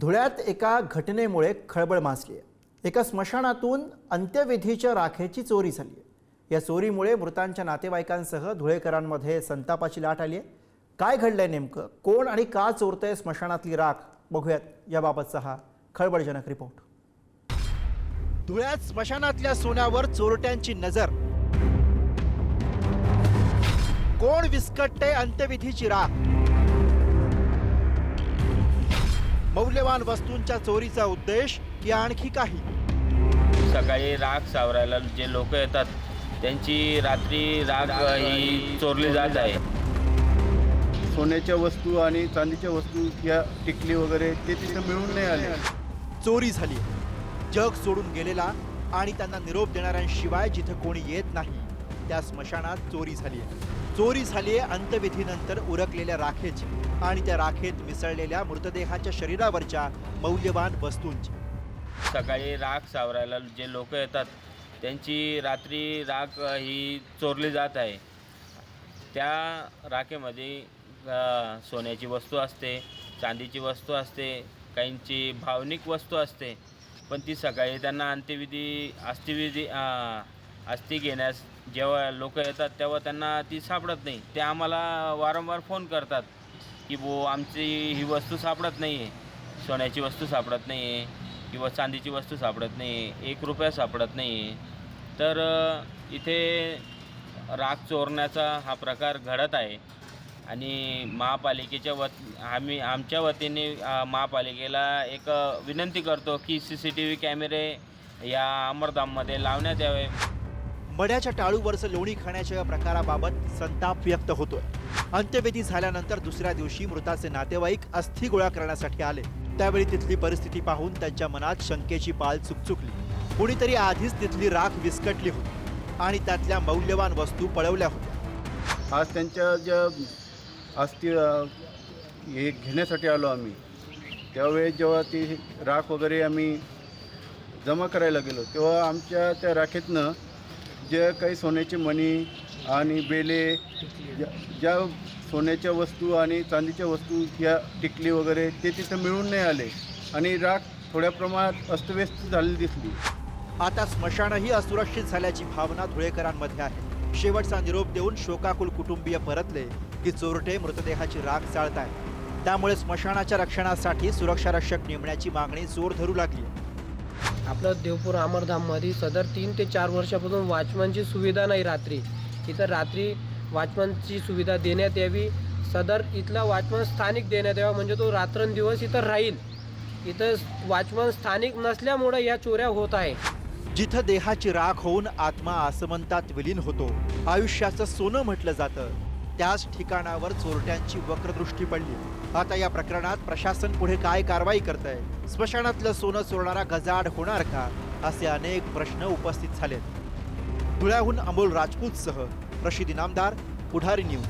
धुळ्यात एका घटनेमुळे खळबळ माजली आहे एका स्मशानातून अंत्यविधीच्या राखेची चोरी झाली आहे या चोरीमुळे मृतांच्या नातेवाईकांसह धुळेकरांमध्ये संतापाची लाट आली आहे काय घडलंय नेमकं? कोण आणि का चोरतंय स्मशानातली राख? बघूयात याबाबतचा हा खळबळजनक रिपोर्ट. धुळ्यात स्मशानातल्या सोन्यावर चोरट्यांची नजर. कोण विस्कटते अंत्यविधीची राख? मौल्यवान वस्तूंच्या चोरीचा उद्देश की आणखी काही. सकाळी राग सावरायला जे लोक येतात त्यांची रात्री राग ही चोरली जात आहे. सोन्याच्या वस्तू आणि चांदीच्या वस्तू या टिकली वगैरे ते तिथं मिळून नाही आले. चोरी झाली जग सोडून गेलेला आणि त्यांना निरोप देणाऱ्यांशिवाय जिथं कोणी येत नाही. त्या स्मशानात चोरी झाली आहे. चोरी झाली आहे अंत्यविधीनंतर उरकलेल्या राखेची आणि त्या राखेत मिसळलेल्या मृतदेहाच्या शरीरावरच्या मौल्यवान वस्तूंची. सकाळी राख सावरायला जे लोक येतात त्यांची रात्री राख ही चोरली जात आहे. त्या राखेमध्ये सोन्याची वस्तू असते चांदीची वस्तू असते काहींची भावनिक वस्तू असते. पण ती सकाळी त्यांना अंत्यविधी अस्थिविधी अस्थि घेण्यास जेव्हा लोक येतात तेव्हा त्यांना ती सापडत नाही. ते आम्हाला वारंवार फोन करतात की बो आमची ही वस्तू सापडत नाही आहे सोन्याची वस्तू सापडत नाही आहे किंवा चांदीची वस्तू सापडत नाही आहे एक रुपया सापडत नाही आहे तर इथे राग चोरण्याचा हा प्रकार घडत आहे. आणि महापालिकेच्या वत आम्ही आमच्या वतीने महापालिकेला एक विनंती करतो की सी सी टी व्ही कॅमेरे या अमरधाममध्ये लावण्यात यावे. मड्याच्या टाळूवरचं लोणी खाण्याच्या या प्रकाराबाबत संताप व्यक्त होतोय. अंत्यविधी झाल्यानंतर दुसऱ्या दिवशी मृताचे नातेवाईक अस्थि गोळा करण्यासाठी आले. त्यावेळी तिथली परिस्थिती पाहून त्यांच्या मनात शंकेची पाल चुकचुकली. कुणीतरी आधीच तिथली राख विस्कटली होती आणि त्यातल्या मौल्यवान वस्तू पळवल्या होत्या. आज त्यांच्या ज्या अस्थि हे घेण्यासाठी आलो आम्ही त्यावेळेस जेव्हा ती राख वगैरे आम्ही जमा करायला गेलो तेव्हा आमच्या त्या राखेतनं जे काही सोन्याचे मणी आणि बेले ज्या- ज्या सोन्याच्या वस्तू आणि चांदीच्या वस्तू या टिकली वगैरे ते तिथं मिळून नाही आले. आणि राख थोड्या प्रमाणात अस्तव्यस्त झालेली दिसली. आता स्मशानही असुरक्षित झाल्याची भावना धुळेकरांमध्ये आहे. शेवटचा निरोप देऊन शोकाकुल कुटुंबीय परतले की चोरटे मृतदेहाची राख आहे त्यामुळे स्मशानाच्या रक्षणासाठी सुरक्षारक्षक नेमण्याची मागणी जोर धरू लागली आपलं देवपूर अमरधाममध्ये सदर तीन ते चार वर्षापासून वॉचमनची सुविधा नाही रात्री. इथं रात्री वॉचमनची सुविधा देण्यात यावी. सदर इथला वॉचमन स्थानिक देण्यात यावा म्हणजे तो रात्रंदिवस इथं राहील. इथं वॉचमन स्थानिक नसल्यामुळं या चोऱ्या होत आहे. जिथं देहाची राख होऊन आत्मा आसमंतात विलीन होतो आयुष्याचं सोनं म्हटलं जातं. त्याच ठिकाणावर चोरट्यांची वक्रदृष्टी पडली. आता या प्रकरणात प्रशासन पुढे काय कारवाई करत आहे स्मशानातलं सोनं चोरणारा गजाड होणार का? असे अनेक प्रश्न उपस्थित झालेत. धुळ्याहून अमोल राजपूतसह प्रसिद्धी नामदार पुढारी न्यूज.